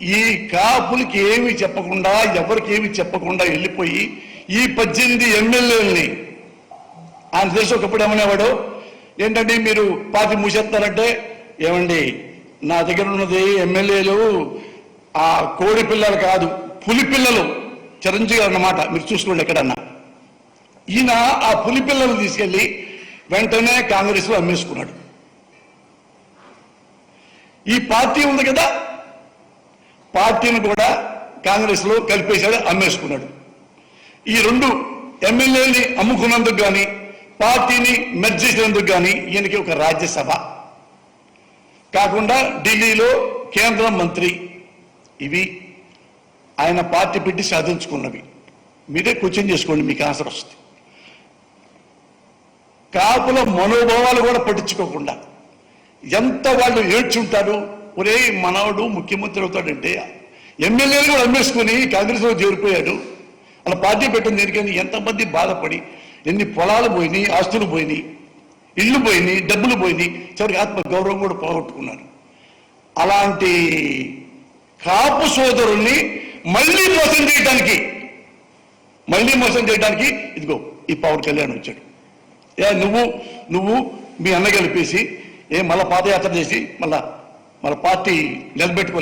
ఈ కాపులకి ఏమి చెప్పకుండా ఎవరికి ఏమి చెప్పకుండా వెళ్ళిపోయి ఈ పద్దెనిమిది ఎమ్మెల్యేలని ఆయన తెలిసి ఒకప్పుడు ఏమనేవాడు? ఏంటంటే మీరు పార్టీ మూసేస్తారంటే ఏమండి నా దగ్గర ఉన్నది ఎమ్మెల్యేలు ఆ కోడి పిల్లలు కాదు పులి పిల్లలు చిరంజీవి అన్నమాట మీరు చూసుకోండి ఎక్కడన్నా. ఈయన ఆ పులి పిల్లలు తీసుకెళ్ళి వెంటనే కాంగ్రెస్లో అమ్మేసుకున్నాడు. ఈ పార్టీ ఉంది కదా పార్టీని కూడా కాంగ్రెస్లో కలిపేశాడు అమ్మేసుకున్నాడు. ఈ రెండు ఎమ్మెల్యేని అమ్ముకున్నందుకు కానీ పార్టీని మెర్జ్ చేసినందుకు కానీ ఈయనకి ఒక రాజ్యసభ. కాకుండా ఢిల్లీలో కేంద్ర మంత్రి. ఇవి ఆయన పార్టీ పెట్టి సాధించుకున్నవి. మీరే క్వశ్చన్ చేసుకోండి మీకు ఆన్సర్ వస్తుంది. కాపుల మనోభావాలు కూడా పట్టించుకోకుండా ఎంత వాళ్ళు ఏడ్చుంటారు ఒరే మనవడు ముఖ్యమంత్రి అవుతాడంటే ఎమ్మెల్యేలు కూడా అమ్మేసుకుని కాంగ్రెస్లో చేరిపోయాడు. అలా పార్టీ పెట్టిన దేనికని ఎంతమంది బాధపడి ఎన్ని పొలాలు పోయినాయి ఆస్తులు పోయినాయి ఇళ్ళు పోయినాయి డబ్బులు పోయినాయి చివరికి ఆత్మ గౌరవం కూడా పోగొట్టుకున్నారు. అలాంటి కాపు సోదరుల్ని మళ్ళీ మోసం చేయడానికి మళ్ళీ మోసం చేయడానికి ఇదిగో ఈ పవన్ కళ్యాణ్ వచ్చాడు. ఏ నువ్వు నువ్వు మీ అన్న కలిపేసి ఏ మళ్ళా పాదయాత్ర చేసి మళ్ళా మన పార్టీ నిలబెట్టుకో